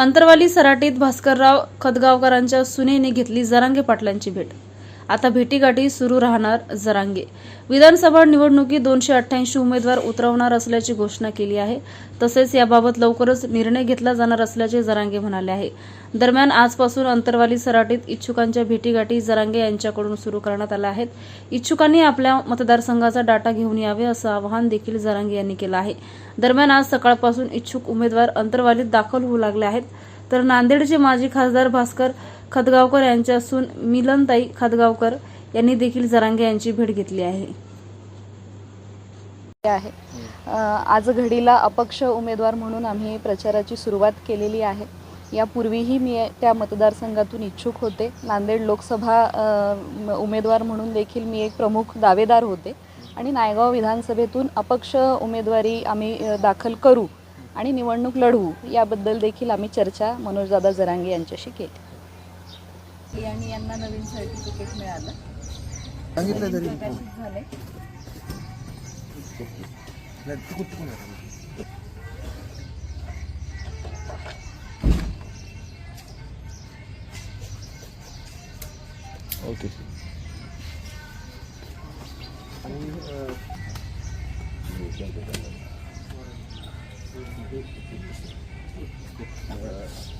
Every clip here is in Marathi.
अंतरवाली सराटीत भास्करराव खदगावकरांच्या सुनेने घेतली जरांगे पाटलांची भेट आता भेटीगाठी सुरू राहणार जरांगे. विधानसभा निवडणुकीत दोनशे अठ्ठ्याऐंशी उमेदवार उतरवणार असल्याची घोषणा केली आहे. तसेच याबाबत लवकरच निर्णय घेतला जाणार असल्याचे जरांगे म्हणाले आहे. दरम्यान आजपासून अंतरवाली सराटीत इच्छुकांच्या भेटीगाठी जरांगे यांच्याकडून सुरू करण्यात आल्या आहेत. इच्छुकांनी आपल्या मतदारसंघाचा डाटा घेऊन यावे असं आवाहन देखील जरांगे यांनी केलं आहे. दरम्यान आज सकाळपासून इच्छुक उमेदवार अंतरवालीत दाखल होऊ लागले आहेत. तर नांदेडचे माजी खासदार भास्कर खदगावकर यांच्या सून मिलनताई खदगावकर यांनी देखील जरांगे यांची भेट घेतली आहे. आहे. आज घडीला अपक्ष उमेदवार म्हणून आम्ही प्रचाराची सुरुवात केलेली आहे. यापूर्वीही मी त्या मतदारसंघातून इच्छुक होते. नांदेड लोकसभा उमेदवार म्हणून देखील मी एक प्रमुख दावेदार होते. आणि नायगाव विधानसभेतून अपक्ष उमेदवारी आम्ही दाखल करू. आणि निवडणूक लढवू याबद्दल देखील आम्ही चर्चा मनोजदादा जरांगे यांच्याशी केली. आणि यांना नवीन सर्टिफिकेट मिळालं. सांगितलं तरी. ओके.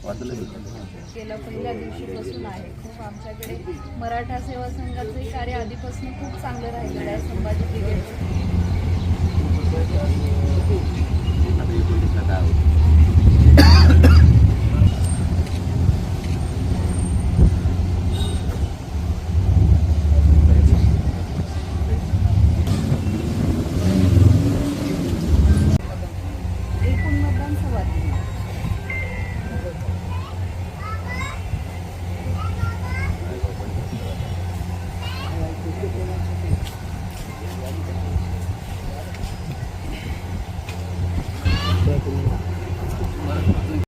गेल्या पहिल्या दिवशीपासून आहे. खूप आमच्याकडे मराठा सेवा संघाचंही कार्य आधीपासून खूप चांगलं राहिलेलं आहे Sambhaji brigade Saan sa wat? Thank you.